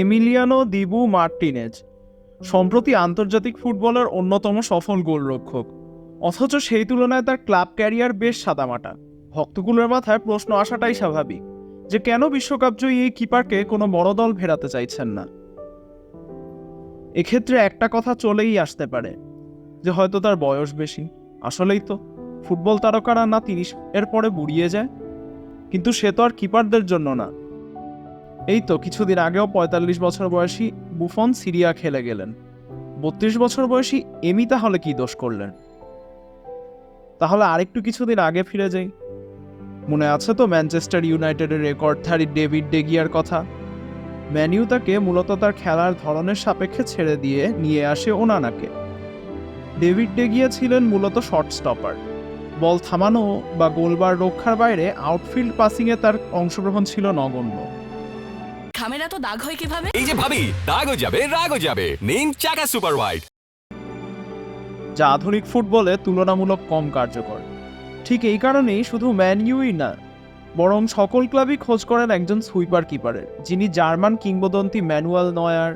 Emiliano Dibu Martinez, সম্প্রতি আন্তর্জাতিক ফুটবলের অন্যতম সফল গোলরক্ষক। অথচ সেই তুলনায় তার ক্লাব ক্যারিয়ার বেশ সাদামাটা। ভক্তকুলের মাথায় প্রশ্ন আসাটাই স্বাভাবিক, যে কেন বিশ্বকাপ জয়ী এই কিপারকে কোনো বড় দল ফেরাতে চাইছেন না। এক্ষেত্রে একটা কথা চলেই আসতে পারে, যে হয়তো তার বয়স বেশি। আসলেই তো, ফুটবল তারকারা না তিরিশ এর পরে বুড়িয়ে যায়? কিন্তু সে তো আর কিপারদের জন্য না। এই তো কিছুদিন আগেও পঁয়তাল্লিশ বছর বয়সী বুফন সিরিয়া খেলে গেলেন। বত্রিশ বছর বয়সী এমি তাহলে কি দোষ করলেন? তাহলে আরেকটু কিছুদিন আগে ফিরে যাই। মনে আছে তো ম্যানচেস্টার ইউনাইটেডের রেকর্ডধারী ডেভিড ডেগিয়ার কথা? ম্যানিউ তাকে মূলত তার খেলার ধরনের সাপেক্ষে ছেড়ে দিয়ে নিয়ে আসে ওনানাকে। ডেভিড ডেগিয়া ছিলেন মূলত শর্ট স্টপার। বল থামানো বা গোলবার রক্ষার বাইরে আউটফিল্ড পাসিংয়ে তার অংশগ্রহণ ছিল নগণ্য। খামেরা তো দাগ হয় কীভাবে? এই যে ভাবি দাগও যাবে রাগও যাবে। নিন চাকা সুপার হোয়াইট যা আধুনিক ফুটবলে তুলনামূলক কম কার্যকর। ঠিক এই কারণেই শুধু ম্যান ইউই না বরং সকল ক্লাবই খোঁজ করেন একজন সুইপার কিপারের যিনি জার্মান কিংবদন্তি ম্যানুয়াল নয়ার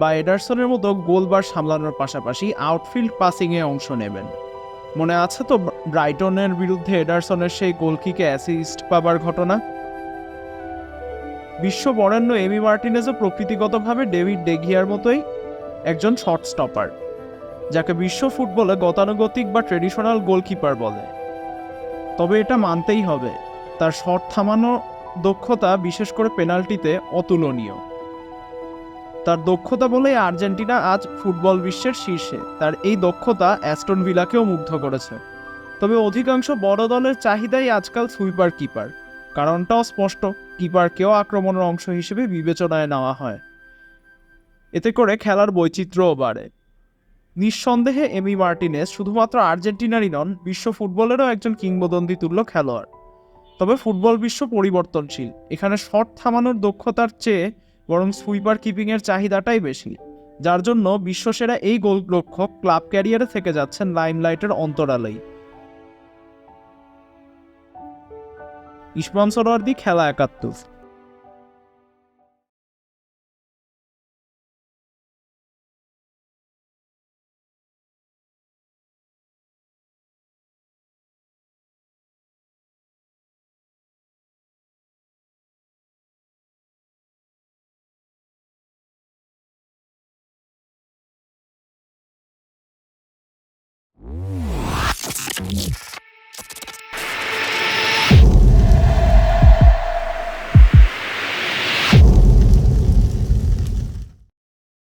বা এডারসনের মতো গোলবার সামলানোর পাশাপাশি আউটফিল্ড পাসিংয়ে অংশ নেবেন। মনে আছে তো ব্রাইটনের বিরুদ্ধে এডারসনের সেই গোলকিকে অ্যাসিস্ট পাবার ঘটনা? বিশ্ব বরেণ্য এমি মার্টিনেজও প্রকৃতিগতভাবে ডেভিড ডেঘিয়ার মতোই একজন শর্ট স্টপার, যাকে বিশ্ব ফুটবলে গতানুগতিক বা ট্রেডিশনাল গোলকিপার বলে। তবে এটা মানতেই হবে, তার শট থামানো দক্ষতা বিশেষ করে পেনাল্টিতে অতুলনীয়। তার দক্ষতা বলেই আর্জেন্টিনা আজ ফুটবল বিশ্বের শীর্ষে, তার এই দক্ষতা অ্যাস্টন ভিলাকেও মুগ্ধ করেছে। তবে অধিকাংশ বড় দলের চাহিদাই আজকাল সুইপার কিপার। কারণটাও স্পষ্ট, কিপারকেও আক্রমণের অংশ হিসেবে বিবেচনায় নেওয়া হয়। এতে করে খেলার বৈচিত্র্যও বাড়ে। নিঃসন্দেহে, এমি মার্টিনেস শুধুমাত্র আর্জেন্টিনারই নন, বিশ্ব ফুটবলেরও একজন কিংবদন্তি তুল্য খেলোয়াড়। তবে ফুটবল বিশ্ব পরিবর্তনশীল। এখানে শট থামানোর দক্ষতার চেয়ে বরং সুইপার কিপিংয়ের চাহিদাটাই বেশি। যার জন্য বিশ্বসেরা এই গোলরক্ষক ক্লাব ক্যারিয়ারে থেকে যাচ্ছেন লাইমলাইটের অন্তরালেই। স্পন্সরওয়ার্দি খেলা একাত্তর Yeah.